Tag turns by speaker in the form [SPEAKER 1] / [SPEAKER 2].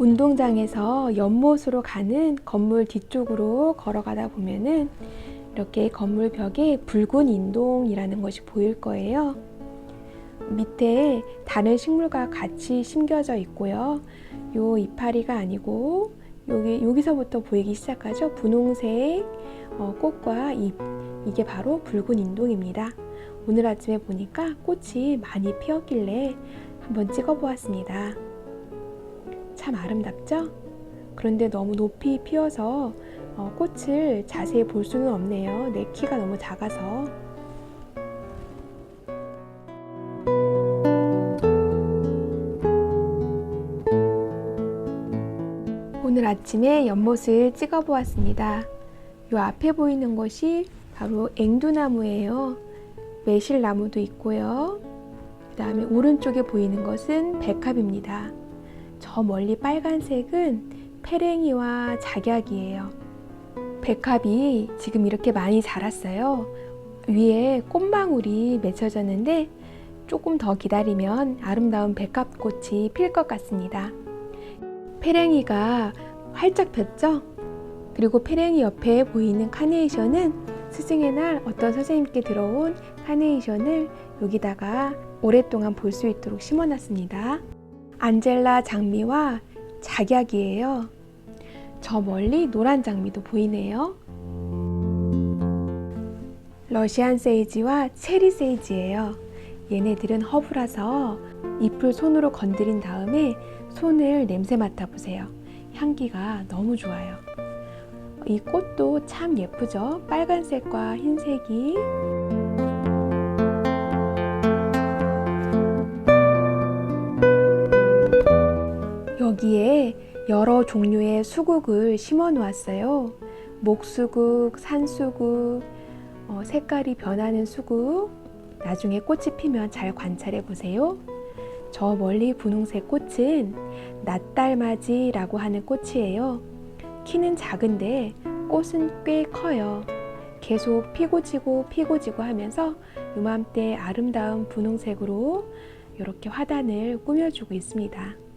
[SPEAKER 1] 운동장에서 연못으로 가는 건물 뒤쪽으로 걸어가다 보면은 이렇게 건물 벽에 붉은 인동이라는 것이 보일 거예요. 밑에 다른 식물과 같이 심겨져 있고요. 요 이파리가 아니고 여기 여기서부터 보이기 시작하죠. 분홍색 어, 꽃과 잎 이게 바로 붉은 인동입니다. 오늘 아침에 보니까 꽃이 많이 피었길래 한번 찍어 보았습니다. 참 아름답죠? 그런데 너무 높이 피어서 어, 꽃을 자세히 볼 수는 없네요. 내 키가 너무 작아서. 오늘 아침에 연못을 찍어 보았습니다. 요 앞에 보이는 것이 바로 앵두나무예요. 매실나무도 있고요. 그 다음에 오른쪽에 보이는 것은 백합입니다. 저 멀리 빨간색은 페랭이와 작약이에요. 백합이 지금 이렇게 많이 자랐어요. 위에 꽃망울이 맺혀졌는데 조금 더 기다리면 아름다운 백합꽃이 필 것 같습니다. 페랭이가 활짝 폈죠? 그리고 페랭이 옆에 보이는 카네이션은 스승의 날 어떤 선생님께 들어온 카네이션을 여기다가 오랫동안 볼 수 있도록 심어놨습니다. 안젤라 장미와 작약이에요. 저 멀리 노란 장미도 보이네요. 러시안 세이지와 체리 세이지예요. 얘네들은 허브라서 잎을 손으로 건드린 다음에 손을 냄새 맡아 보세요. 향기가 너무 좋아요. 이 꽃도 참 예쁘죠? 빨간색과 흰색이. 여러 종류의 수국을 심어 놓았어요. 목수국, 산수국, 어, 색깔이 변하는 수국. 나중에 꽃이 피면 잘 관찰해 보세요. 저 멀리 분홍색 꽃은 낫달맞이라고 하는 꽃이에요. 키는 작은데 꽃은 꽤 커요. 계속 피고 지고 피고 지고 하면서 요맘때 아름다운 분홍색으로 이렇게 화단을 꾸며주고 있습니다.